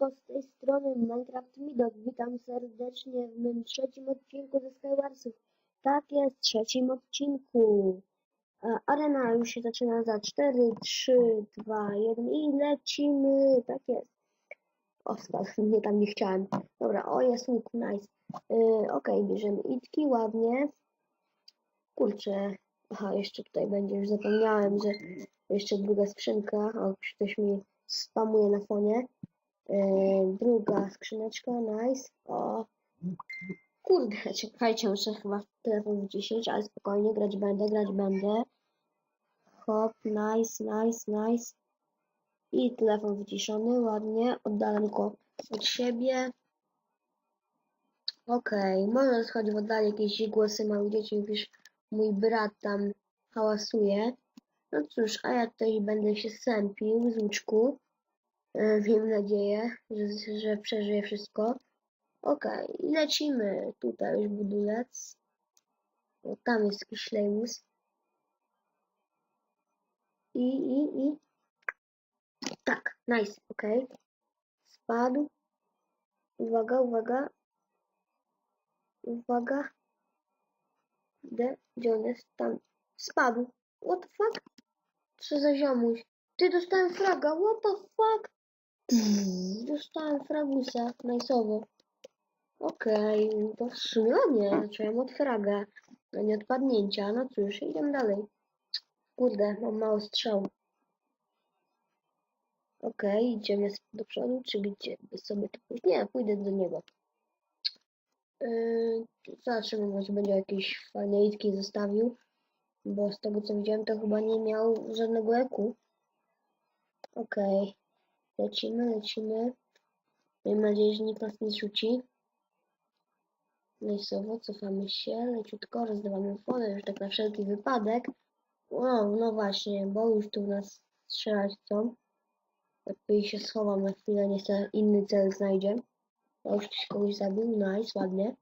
Siemaneczko, z tej strony Minecraft Midot. Witam serdecznie w mym trzecim odcinku ze Skywarsów. Tak jest, trzecim odcinku. Arena już się zaczyna za 4, 3, 2, 1 i lecimy. Tak jest. O, nie tam nie chciałem. Dobra, o jest łuk, nice. Yy, Okej, bierzemy itki, ładnie. Kurczę, aha, jeszcze tutaj będzie, już zapomniałem, że jeszcze druga skrzynka. O, ktoś mi spamuje na fonie. Yy, druga skrzyneczka, nice. O, kurde, czekajcie, muszę chyba telefon wyciszyć, ale spokojnie, grać będę, grać będę. Hop, nice, nice, nice. I telefon wyciszony, ładnie, oddalam go od siebie. Okej, może schodzi w oddali jakieś głosy małych dzieci, już mój brat tam hałasuje. No cóż, a ja tutaj będę się sępił z łuczku. E, Miejmy nadzieję, że, że przeżyję wszystko. Okej, lecimy. Tutaj już budulec. O, tam jest jakiś szlejmus. I, i, i. Tak, nice, okej. Spadł. Uwaga, uwaga. Uwaga. Gdzie? Gdzie on jest? Tam. Spadł. What the fuck? Co za ziomuś? Ty dostałem fraga, what the fuck? Dostałem fragusa, najsowo. Okej, to w sumie ładnie, zacząłem od fraga, a nie od padnięcia. No cóż, idziemy dalej. Kurde, mam mało strzału. Okej, idziemy do przodu, czy gdzie sobie to pójść? Nie, pójdę do niego. Yy, zobaczymy, może będzie jakieś fajne itki zostawił, bo z tego co widziałem, to chyba nie miał żadnego eku. Okej, lecimy, lecimy. Mam nadzieję, że nikt nas nie zrzuci. Lejsowo, cofamy się, leciutko, rozdawamy wodę, już tak na wszelki wypadek. No właśnie, bo już tu nas strzelać chcą. Lepiej się schowam na chwilę, niech inny cel znajdzie. O, już ktoś kogoś zabił, nice, ładnie.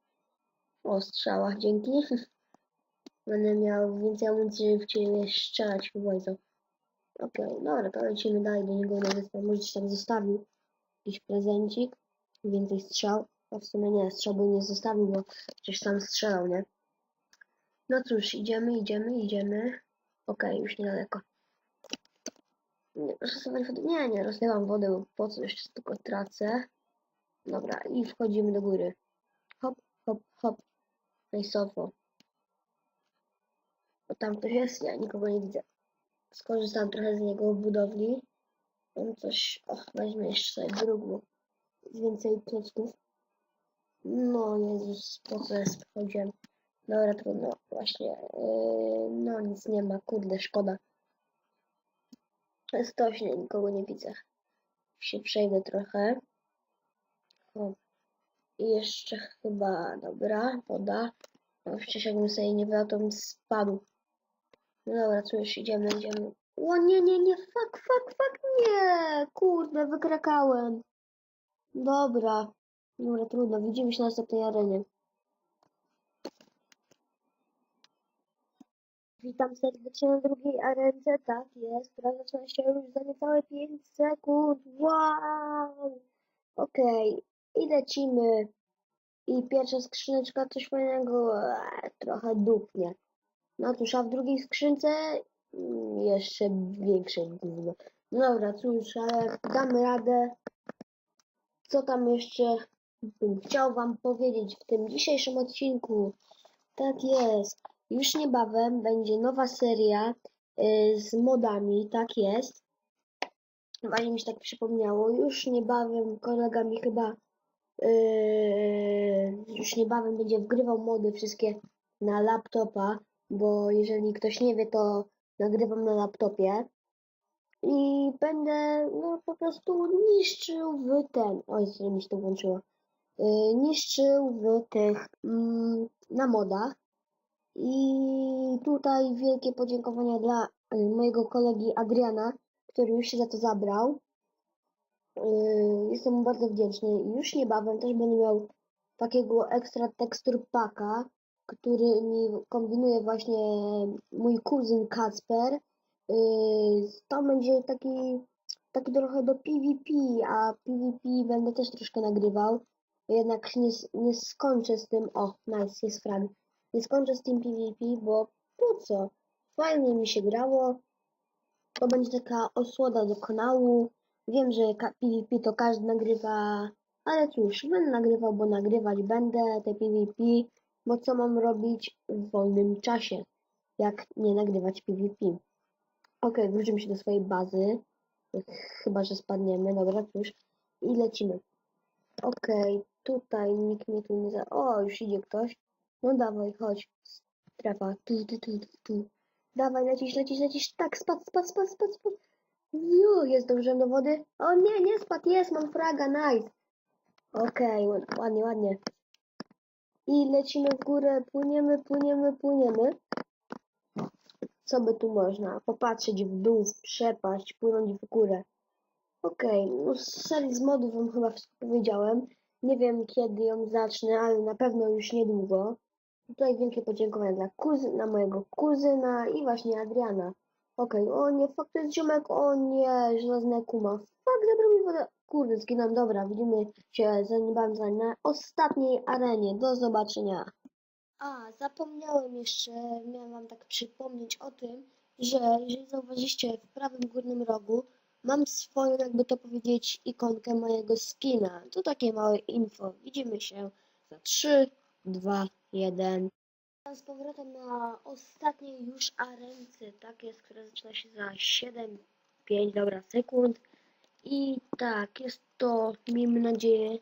O, strzałach, dzięki. Będę miał więcej amunicji, żeby w strzelać, chyba Okej, dobra, to lecimy dalej do niego na wyspę. Może tam zostawił jakiś prezencik, więcej strzał. A w sumie nie, strzał by nie zostawił, bo przecież sam strzelał, nie? No cóż, idziemy, idziemy, idziemy. Okej, już niedaleko. Nie, rozlewać wodę. Nie, nie, rozlewam wodę, bo po co jeszcze tylko tracę. Dobra, i wchodzimy do góry. Hop, hop, hop. No i sofo. Bo tam ktoś jest, ja nikogo nie widzę. Skorzystam trochę z niego w budowli. On coś, o, weźmy jeszcze. Z więcej klocków. No Jezus, po co jest wchodziłem. Dobra, trudno, właśnie. Yy, no nic nie ma, kurde, szkoda. Stośnie, nikogo nie widzę. Się przejdę trochę. O. I jeszcze chyba, dobra, woda. No przecież jakbym sobie nie wylał, to bym spadł. No dobra, co już idziemy, idziemy. O nie, nie, nie, fuck, fuck, fuck, nie! Kurde, wykrakałem. Dobra. Dobra, trudno, widzimy się na następnej arenie. Witam serdecznie na drugiej arence, tak jest, która zaczyna się już za niecałe 5 sekund, wow! Okej, i lecimy. I pierwsza skrzyneczka, coś fajnego, eee, trochę dupnie. No cóż, a w drugiej skrzynce mm, jeszcze większe gówno. No dobra, cóż, ale damy radę. Co tam jeszcze bym chciał wam powiedzieć w tym dzisiejszym odcinku? Tak jest. Już niebawem będzie nowa seria y, z modami, tak jest. Właśnie mi się tak przypomniało. Już niebawem kolega mi chyba yy, już niebawem będzie wgrywał mody wszystkie na laptopa, bo jeżeli ktoś nie wie, to nagrywam na laptopie i będę no po prostu niszczył w ten, oj, co mi się to włączyło, yy, niszczył w tych mm, na modach i tutaj wielkie podziękowania dla y, mojego kolegi Adriana, który już się za to zabrał. Yy, Jestem mu bardzo wdzięczny już niebawem też będę miał takiego ekstra tekstur paka, który mi kombinuje właśnie mój kuzyn Kacper. Yy, To będzie taki taki trochę do PvP, a PvP będę też troszkę nagrywał. Jednak nie, nie skończę z tym. O, nice, jest frag. Nie skończę z tym PvP, bo po co? Fajnie mi się grało. To będzie taka osłoda do kanału. Wiem, że PvP to każdy nagrywa, ale cóż, będę nagrywał, bo nagrywać będę te PvP, bo co mam robić w wolnym czasie, jak nie nagrywać PvP. Okej, wrócimy się do swojej bazy. Chyba, że spadniemy. Dobra, cóż. I lecimy. Okej, tutaj nikt mnie tu nie za... O, już idzie ktoś. No dawaj, chodź. Strefa. Tu, tu, tu, tu, tu. Dawaj, lecisz, lecisz, lecisz. Tak, spadł, spadł, spadł, spadł, spadł. Jo, jest dobrze do wody. O nie, nie spadł, jest, mam fraga, nice. Okej, ład- ładnie, ładnie. I lecimy w górę, płyniemy, płyniemy, płyniemy. Co by tu można? Popatrzeć w dół, w przepaść, płynąć w górę. Okej, no z serii z modów wam chyba wszystko powiedziałem. Nie wiem kiedy ją zacznę, ale na pewno już niedługo. Tutaj wielkie podziękowania dla kuzyna, mojego kuzyna i właśnie Adriana. Okej, o nie, fakt to jest ziomek, o nie, żelazna kuma. Zabrał mi wodę. Kurde, zginąłem, dobra, widzimy się za niebawem na ostatniej arenie. Do zobaczenia. A, zapomniałem jeszcze, miałem wam tak przypomnieć o tym, że jeżeli zauważyliście w prawym górnym rogu, mam swoją, jakby to powiedzieć, ikonkę mojego skina. To takie małe info. Widzimy się za 3, 2, 1. Z powrotem na ostatniej już arence, tak jest, która zaczyna się za 7, 5, dobra, sekund. I tak, jest to, miejmy nadzieję,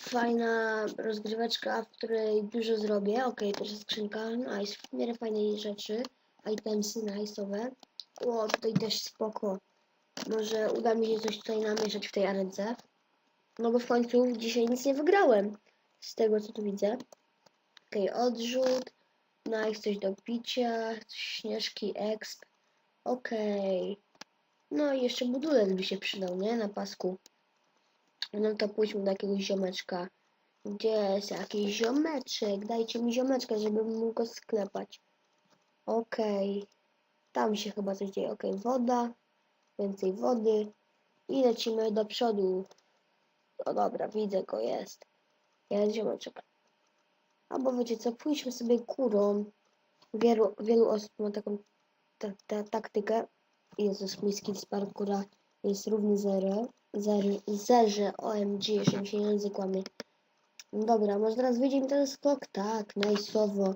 fajna rozgryweczka, w której dużo zrobię. Ok, pierwsza skrzynka, nice, w miarę fajnej rzeczy. Itemsy nice'owe. O, tutaj też spoko. Może uda mi się coś tutaj namieszać w tej arence. No bo w końcu dzisiaj nic nie wygrałem. Z tego co tu widzę. Okej, odrzut. Nice, coś do picia. Śnieżki, exp. Okej. No i jeszcze budulec by się przydał, nie? Na pasku. No to pójdźmy do jakiegoś ziomeczka. Gdzie jest jakiś ziomeczek? Dajcie mi ziomeczka, żebym mógł go sklepać. Okej. Tam się chyba coś dzieje. Okej, woda. Więcej wody. I lecimy do przodu. No dobra, widzę go, jest. Jest ziomeczek. Albo wiecie co, pójdźmy sobie górą. Wielu, wielu osób ma taką ta, ta, taktykę. Jezus, mój skill z parkoura jest równy zero. Zer, zerze, OMG, jeszcze mi się język łamie. No dobra, może teraz wyjdzie mi ten skok? Tak, najsowo.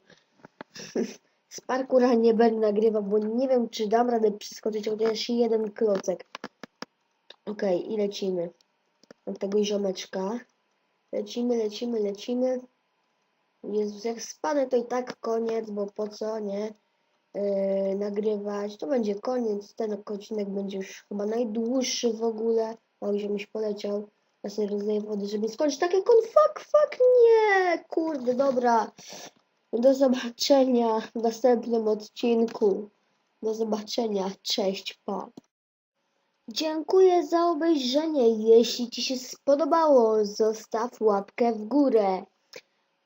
z parkoura nie będę nagrywał, bo nie wiem, czy dam radę przeskoczyć chociaż jeden klocek. Okej, i lecimy. Od tego ziomeczka. Lecimy, lecimy, lecimy. Jezus, jak spadnę, to i tak koniec, bo po co, nie? Yy, nagrywać. To będzie koniec. Ten odcinek będzie już chyba najdłuższy w ogóle. O, żebyś poleciał. Ja sobie rozdaję wody, żeby skończyć tak jak on. Fuck, fuck, nie! Kurde, dobra. Do zobaczenia w następnym odcinku. Do zobaczenia. Cześć, pa. Dziękuję za obejrzenie. Jeśli Ci się spodobało, zostaw łapkę w górę.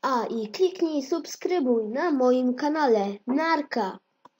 A i kliknij subskrybuj na moim kanale. Narka.